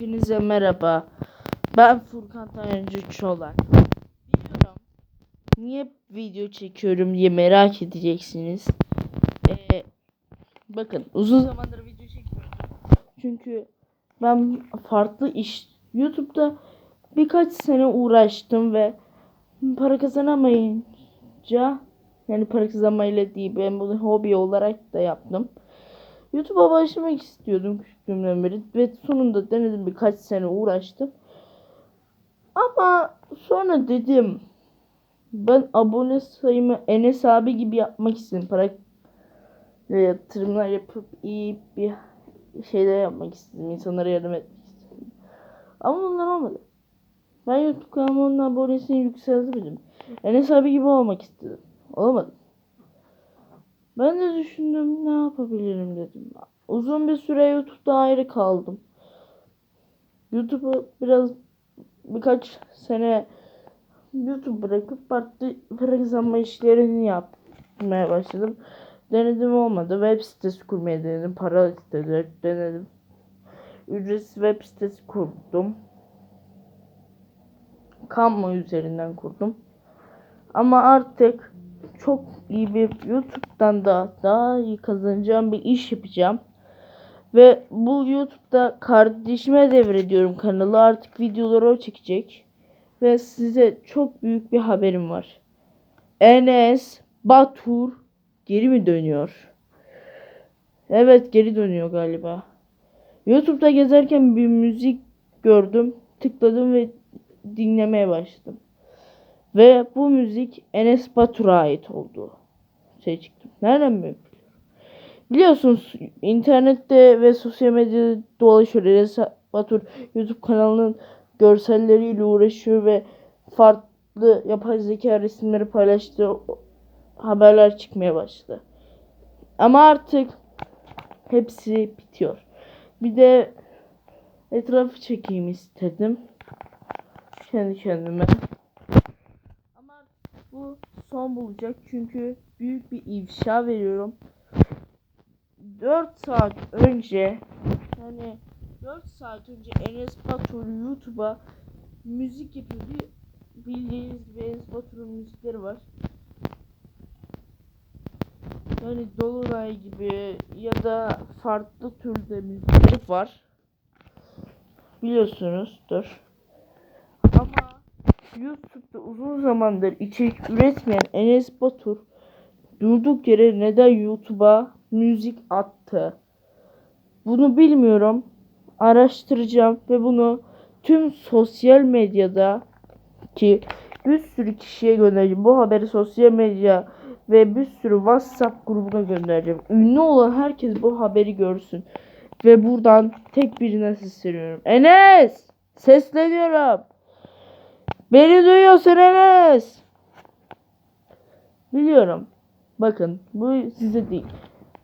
Hepinize merhaba. Ben Furkan Tayancı Çolak. Biliyorum. Niye video çekiyorum diye merak edeceksiniz. Ee, bakın uzun zamandır video çekmiyorum. Çünkü ben farklı iş YouTube'da birkaç sene uğraştım ve para kazanamayınca yani para kazanmayla değil ben bunu hobi olarak da yaptım. YouTube'a başlamak istiyordum küçüklüğümden beri ve sonunda denedim birkaç sene uğraştım. Ama sonra dedim ben abone sayımı Enes abi gibi yapmak istedim. Para ve yatırımlar yapıp iyi bir şeyler yapmak istedim. İnsanlara yardım etmek istedim. Ama bunlar olmadı. Ben YouTube kanalımın abonesini yükseltemedim. Enes abi gibi olmak istedim. Olamadı. Ben de düşündüm ne yapabilirim dedim. Uzun bir süre YouTube'da ayrı kaldım. YouTube'u biraz birkaç sene YouTube bırakıp farklı para işlerini yapmaya başladım. Denedim olmadı. Web sitesi kurmaya denedim. Para siteleri denedim. Ücretsiz web sitesi kurdum. Canva üzerinden kurdum. Ama artık çok iyi bir YouTube'dan da daha iyi kazanacağım bir iş yapacağım. Ve bu YouTube'da kardeşime devrediyorum kanalı. Artık videoları o çekecek. Ve size çok büyük bir haberim var. Enes Batur geri mi dönüyor? Evet geri dönüyor galiba. YouTube'da gezerken bir müzik gördüm. Tıkladım ve dinlemeye başladım. Ve bu müzik Enes Batur'a ait oldu. Şey çıktı. Nereden mi? Biliyorsunuz internette ve sosyal medyada dolaşıyor. Enes Batur YouTube kanalının görselleriyle uğraşıyor ve farklı yapay zeka resimleri paylaştığı haberler çıkmaya başladı. Ama artık hepsi bitiyor. Bir de etrafı çekeyim istedim. Kendi kendime. Son bulacak çünkü büyük bir ifşa veriyorum. 4 saat önce yani 4 saat önce Enes Batur YouTube'a müzik yapıyor. Bildiğiniz gibi Enes Batur'un müzikleri var. Yani Dolunay gibi ya da farklı türde müzikleri var. Biliyorsunuzdur. YouTube'da uzun zamandır içerik üretmeyen Enes Batur durduk yere neden YouTube'a müzik attı? Bunu bilmiyorum. Araştıracağım ve bunu tüm sosyal medyada ki bir sürü kişiye göndereceğim. Bu haberi sosyal medya ve bir sürü WhatsApp grubuna göndereceğim. Ünlü olan herkes bu haberi görsün. Ve buradan tek birine sesleniyorum. Enes! Sesleniyorum. Beni duyuyorsun Enes. Biliyorum. Bakın bu size değil.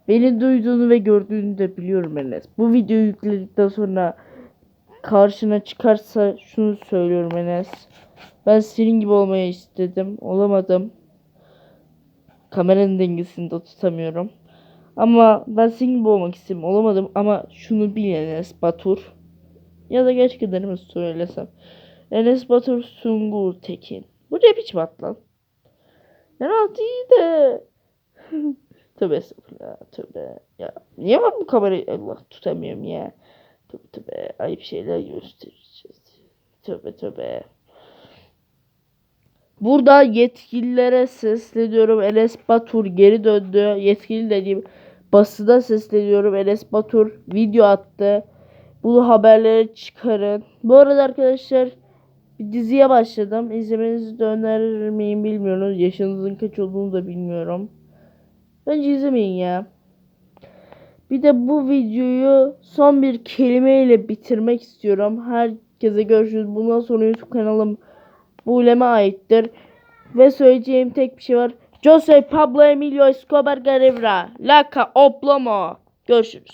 Beni duyduğunu ve gördüğünü de biliyorum Enes. Bu videoyu yükledikten sonra karşına çıkarsa şunu söylüyorum Enes. Ben senin gibi olmayı istedim. Olamadım. Kameranın dengesini de tutamıyorum. Ama ben senin gibi olmak istedim. Olamadım ama şunu bil Enes Batur. Ya da gerçekten mi söylesem. Enes Batur Sungur Tekin. Bu ne biçim at lan? Herhalde iyi de. tövbe estağfurullah tövbe. Ya niye ben bu kamerayı Allah tutamıyorum ya. Tövbe tövbe ayıp şeyler göstereceğiz. Tövbe tövbe. Burada yetkililere sesleniyorum. Enes Batur geri döndü. Yetkili dediğim basına sesleniyorum. Enes Batur video attı. Bu haberleri çıkarın. Bu arada arkadaşlar bir diziye başladım. İzlemenizi de önerir miyim bilmiyorum. Yaşınızın kaç olduğunu da bilmiyorum. Bence izlemeyin ya. Bir de bu videoyu son bir kelimeyle bitirmek istiyorum. Herkese görüşürüz. Bundan sonra YouTube kanalım Bulem'e aittir. Ve söyleyeceğim tek bir şey var. Jose Pablo Emilio Escobar Garevra. Laka Oplomo. Görüşürüz.